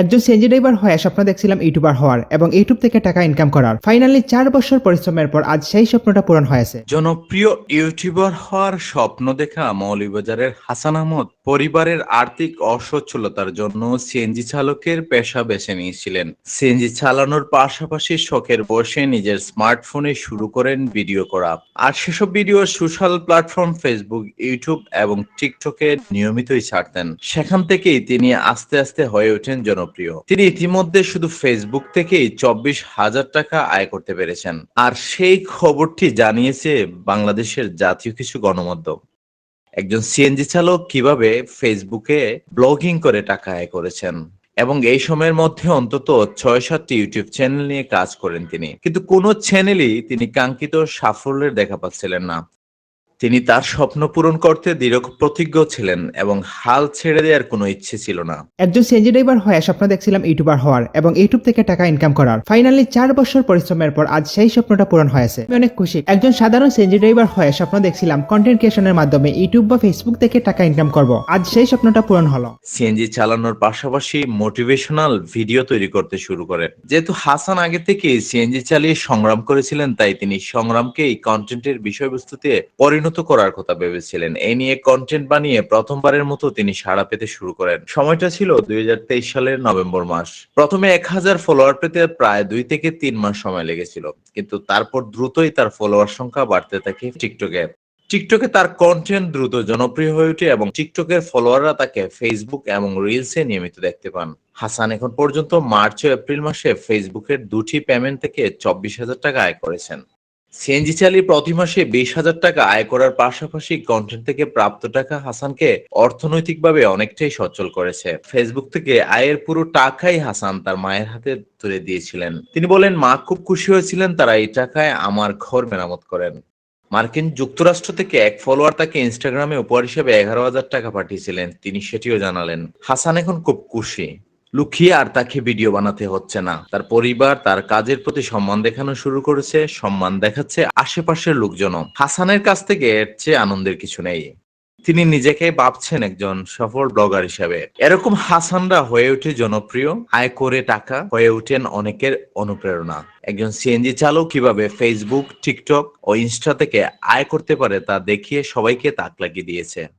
একজন CNG driver হয়ে স্বপ্ন দেখছিলাম ইউটিউবার হওয়ার এবং ইউটিউব থেকে টাকা ইনকাম করার। ফাইনালি চার বছর পরিশ্রমের পর আজ সেই স্বপ্নটা পূরণ হয়েছে। জনপ্রিয় ইউটিউবার হওয়ার স্বপ্ন দেখা মৌলিবাজারের হাসান আহমদ পরিবারের আর্থিক অসচ্ছলতার জন্য সিএনজি চালকের পেশা বেছে নিয়েছিলেন। সিএনজি চালানোর পাশাপাশি শখের বসে নিজের স্মার্টফোনে শুরু করেন ভিডিও করা। আর সেসব video social platform Facebook, YouTube এবং টিকটকে নিয়মিতই ছাড়তেন। সেখান থেকেই তিনি আস্তে আস্তে হয়ে ওঠেন জনপ্রিয় তিনি ইতিমধ্যে শুধু ফেসবুক থেকেই চব্বিশ হাজার টাকা আয় করতে পেরেছেন। আর সেই খবরটি জানিয়েছে বাংলাদেশের জাতীয় কিছু গণমাধ্যম। একজন সিএনজি চালক কীভাবে ফেসবুকে ব্লগিং করে টাকা আয় করেছেন। এবং এই সময়ের মধ্যে অন্তত ছয় সাতটি ইউটিউব চ্যানেল নিয়ে কাজ করেন তিনি। কিন্তু কোনো চ্যানেলই তিনি কাঙ্ক্ষিত সাফল্যের দেখা পাচ্ছিলেন না। তিনি তার স্বপ্ন পূরণ করতে দৃঢ় প্রতিজ্ঞ ছিলেন এবং হাল ছেড়ে দেওয়ার কোনো ইচ্ছে ছিল না। একজন সিএনজি ড্রাইভার হয়ে স্বপ্ন দেখছিলাম ইউটিউবার হওয়ার এবং ইউটিউব থেকে টাকা ইনকাম করার। ফাইনালি চার বছর পরিশ্রমের পর আজ সেই স্বপ্নটা পূরণ হয়েছে। আমি অনেক খুশি। একজন সাধারণ সিএনজি ড্রাইভার হয়ে স্বপ্ন দেখছিলাম কন্টেন্ট ক্রিয়েশনের মাধ্যমে ইউটিউব বা ফেসবুক থেকে টাকা ইনকাম করব। আজ সেই স্বপ্নটা পূরণ হলো। সিএনজি চালানোর পাশাপাশি মোটিভেশনাল ভিডিও তৈরি করতে শুরু করেন। যেহেতু হাসান আগে থেকে সিএনজি চালিয়ে সংগ্রাম করেছিলেন তাই তিনি সংগ্রামকে এই কন্টেন্টের বিষয়বস্তুতে পরিণত করার কথা ভেবেছিলেন। এই নিয়ে কন্টেন্ট বানিয়ে প্রথমবারের মতো তিনি সাড়া পেতে শুরু করেন। সময়টা ছিল দুই সালের নভেম্বর মাস। প্রথমে এক হাজার ফলোয়ার পেতে প্রায় দুই থেকে তিন মাস সময় লেগেছিল। কিন্তু তারপর দ্রুতই তার ফলোয়ার সংখ্যা বাড়তে থাকে টিকটকে। টিকটকে তার কন্টেন্ট দ্রুত জনপ্রিয় হয়ে ওঠে এবং টিকটকের ফলোয়াররা তাকে ফেসবুক এবং রিলসে নিয়মিত দেখতে পান। হাসান এখন পর্যন্ত মার্চ ও এপ্রিল মাসে ফেসবুকের দুটি পেমেন্ট থেকে চব্বিশ হাজার টাকা আয় করেছেন। সিএনজি চালিয়ে প্রতি মাসে বিশ হাজার টাকা আয় করার পাশাপাশি কন্টেন্ট থেকে প্রাপ্ত টাকা হাসানকে অর্থনৈতিকভাবে অনেকটাই সচ্ছল করেছে। ফেসবুক থেকে আয়ের পুরো টাকাই হাসান তার মায়ের হাতে তুলে দিয়েছিলেন। তিনি বলেন, মা খুব খুশি হয়েছিলেন, তারা এই টাকায় আমার ঘর মেরামত করেন। মার্কিন যুক্তরাষ্ট্র থেকে এক ফলোয়ার তাকে ইনস্টাগ্রামে উপহার হিসেবে এগারো হাজার টাকা পাঠিয়েছিলেন। তিনি সেটিও জানালেন, হাসান এখন খুব খুশি। লুকিয়ে আর তাকে ভিডিও বানাতে হচ্ছে না। তার পরিবার তার কাজের প্রতি সম্মান দেখানো শুরু করেছে, সম্মান দেখাচ্ছে আশেপাশের লোকজনও। হাসানের কাছ থেকে এর চেয়ে আনন্দের কিছু নেই। তিনি নিজেকে ভাবছেন একজন সফল ব্লগার হিসেবে। এরকম হাসানরা হয়ে ওঠে জনপ্রিয়, আয় করে টাকা, হয়ে ওঠেন অনেকের অনুপ্রেরণা। একজন সিএনজি চালক কীভাবে ফেসবুক টিকটক ও ইনস্টা থেকে আয় করতে পারে তা দেখিয়ে সবাইকে তাক লাগিয়ে দিয়েছে।